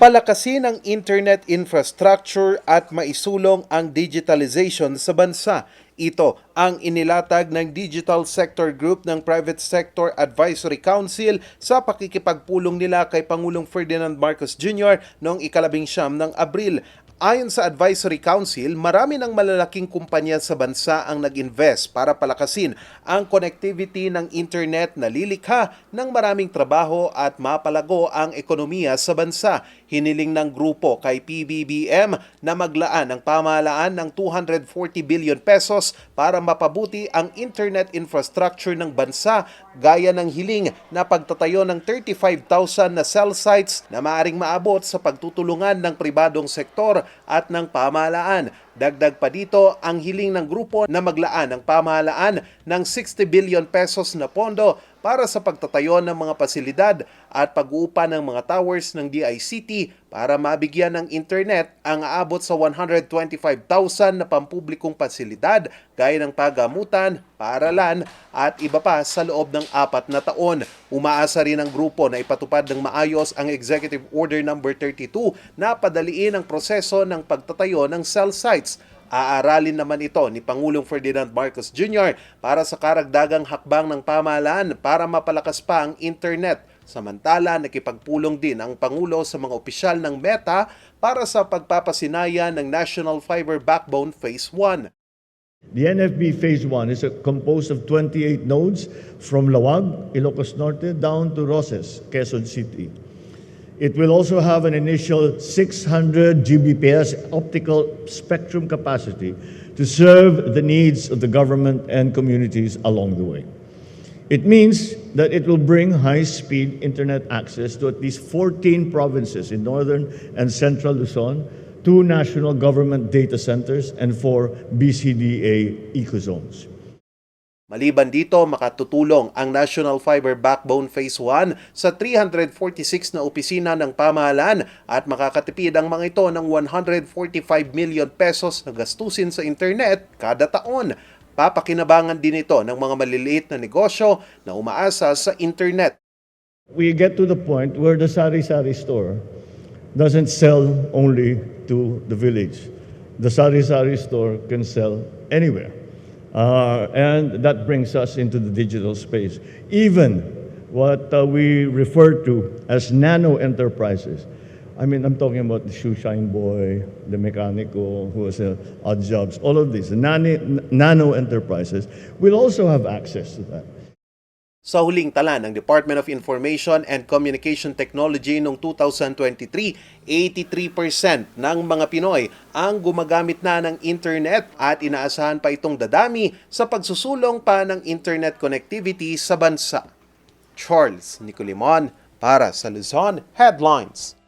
palakasin ang internet infrastructure at maisulong ang digitalization sa bansa. Ito ang inilatag ng Digital Sector Group ng Private Sector Advisory Council sa pakikipagpulong nila kay Pangulong Ferdinand Marcos Jr. noong ikalabing siyam ng Abril. Ayon sa Advisory Council, marami ng malalaking kumpanya sa bansa ang nag-invest para palakasin ang connectivity ng internet na lilikha ng maraming trabaho at mapalago ang ekonomiya sa bansa. Hiniling ng grupo kay PBBM na maglaan ng pamahalaan ng 240 billion pesos para mapabuti ang internet infrastructure ng bansa gaya ng hiling na pagtatayo ng 35,000 na cell sites na maaring maabot sa pagtutulungan ng pribadong sektor at ng pamahalaan. Dagdag pa dito ang hiling ng grupo na maglaan ng pamahalaan ng 60 billion pesos na pondo para sa pagtatayo ng mga pasilidad at pag-uupa ng mga towers ng DICT para mabigyan ng internet ang aabot sa 125,000 na pampublikong pasilidad gaya ng pagamutan, paaralan at iba pa sa loob ng apat na taon. Umaasa rin ang grupo na ipatupad ng maayos ang Executive Order No. 32 na padaliin ang proseso ng pagtatayo ng cell sites Aaralin naman ito ni Pangulong Ferdinand Marcos Jr. para sa karagdagang hakbang ng pamahalaan para mapalakas pa ang internet. Samantala, nakipagpulong din ang Pangulo sa mga opisyal ng Meta para sa pagpapasinaya ng National Fiber Backbone Phase 1. The NFB Phase 1 is composed of 28 nodes from Lawag, Ilocos Norte, down to Roses, Quezon City. It will also have an initial 600 Gbps optical spectrum capacity to serve the needs of the government and communities along the way. It means that it will bring high speed internet access to at least 14 provinces in northern and central Luzon, two national government data centers, and four BCDA ecozones. Maliban dito, makatutulong ang National Fiber Backbone Phase 1 sa 346 na opisina ng pamahalaan at makakatipid ang mga ito ng 145 million pesos na gastusin sa internet kada taon. Papakinabangan din ito ng mga maliliit na negosyo na umaasa sa internet. We get to the point where the sari sari store doesn't sell only to the village. The sari sari store can sell anywhere. Uh, and that brings us into the digital space. Even what uh, we refer to as nano enterprises. I mean, I'm talking about the shoe shine boy, the mechanical who has uh, odd jobs, all of these. The nani, nano enterprises will also have access to that. Sa huling tala ng Department of Information and Communication Technology noong 2023, 83% ng mga Pinoy ang gumagamit na ng internet at inaasahan pa itong dadami sa pagsusulong pa ng internet connectivity sa bansa. Charles Nicolimon para sa Luzon Headlines.